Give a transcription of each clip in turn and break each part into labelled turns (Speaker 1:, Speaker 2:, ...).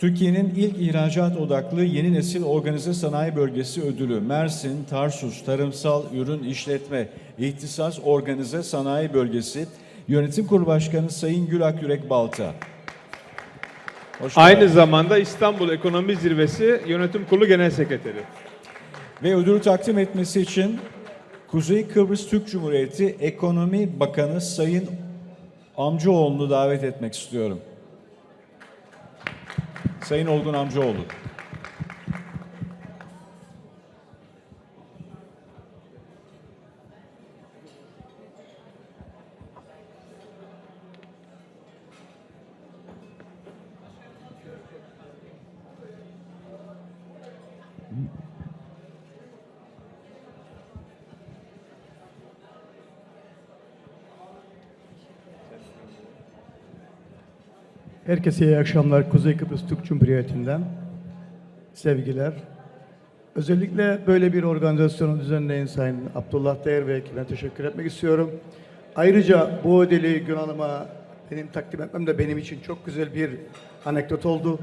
Speaker 1: Türkiye'nin ilk ihracat odaklı yeni nesil organize sanayi bölgesi ödülü Mersin Tarsus Tarımsal Ürün İşletme İhtisas Organize Sanayi Bölgesi Yönetim Kurulu Başkanı Sayın Gülak Yürek Balta. Hoş
Speaker 2: Aynı
Speaker 1: geldiniz.
Speaker 2: zamanda İstanbul Ekonomi Zirvesi Yönetim Kurulu Genel Sekreteri.
Speaker 1: Ve ödülü takdim etmesi için Kuzey Kıbrıs Türk Cumhuriyeti Ekonomi Bakanı Sayın Amcaoğlu'nu davet etmek istiyorum. Sayın Olgun Amcaoğlu.
Speaker 3: Herkese iyi akşamlar. Kuzey Kıbrıs Türk Cumhuriyeti'nden sevgiler. Özellikle böyle bir organizasyonu düzenleyen Sayın Abdullah Değer ve ekibine teşekkür etmek istiyorum. Ayrıca bu ödülü Gül Hanım'a benim takdim etmem de benim için çok güzel bir anekdot oldu.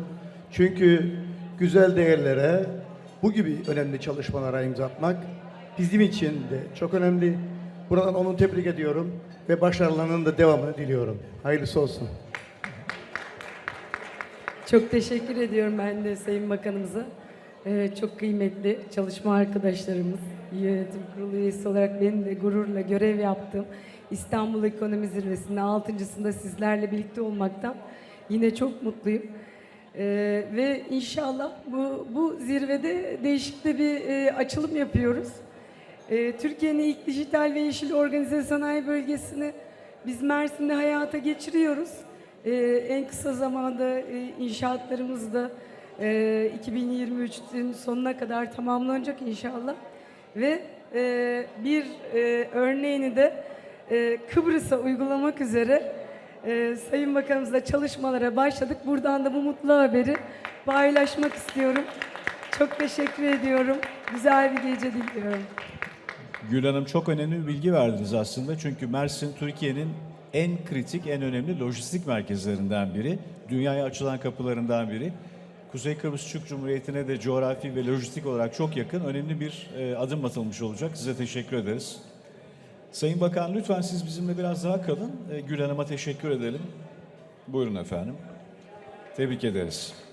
Speaker 3: Çünkü güzel değerlere, bu gibi önemli çalışmalara imza atmak bizim için de çok önemli. Buradan onu tebrik ediyorum ve başarılarının da devamını diliyorum. Hayırlısı olsun.
Speaker 4: Çok teşekkür ediyorum ben de Sayın Bakanımıza. Ee, çok kıymetli çalışma arkadaşlarımız, yönetim kurulu üyesi olarak benim de gururla görev yaptığım İstanbul Ekonomi Zirvesi'nde altıncısında sizlerle birlikte olmaktan yine çok mutluyum. Ee, ve inşallah bu, bu zirvede değişik de bir e, açılım yapıyoruz. Ee, Türkiye'nin ilk dijital ve yeşil organize sanayi bölgesini biz Mersin'de hayata geçiriyoruz. Ee, en kısa zamanda e, inşaatlarımız da e, 2023'ün sonuna kadar tamamlanacak inşallah. Ve e, bir e, örneğini de Kıbrıs'a uygulamak üzere Sayın Bakanımızla çalışmalara başladık. Buradan da bu mutlu haberi paylaşmak istiyorum. Çok teşekkür ediyorum. Güzel bir gece diliyorum.
Speaker 1: Gül Hanım çok önemli bir bilgi verdiniz aslında. Çünkü Mersin Türkiye'nin en kritik, en önemli lojistik merkezlerinden biri. Dünyaya açılan kapılarından biri. Kuzey Kıbrıs Türk Cumhuriyeti'ne de coğrafi ve lojistik olarak çok yakın, önemli bir e, adım atılmış olacak. Size teşekkür ederiz. Sayın Bakan lütfen siz bizimle biraz daha kalın. E, Gül Hanım'a teşekkür edelim. Buyurun efendim. Tebrik ederiz.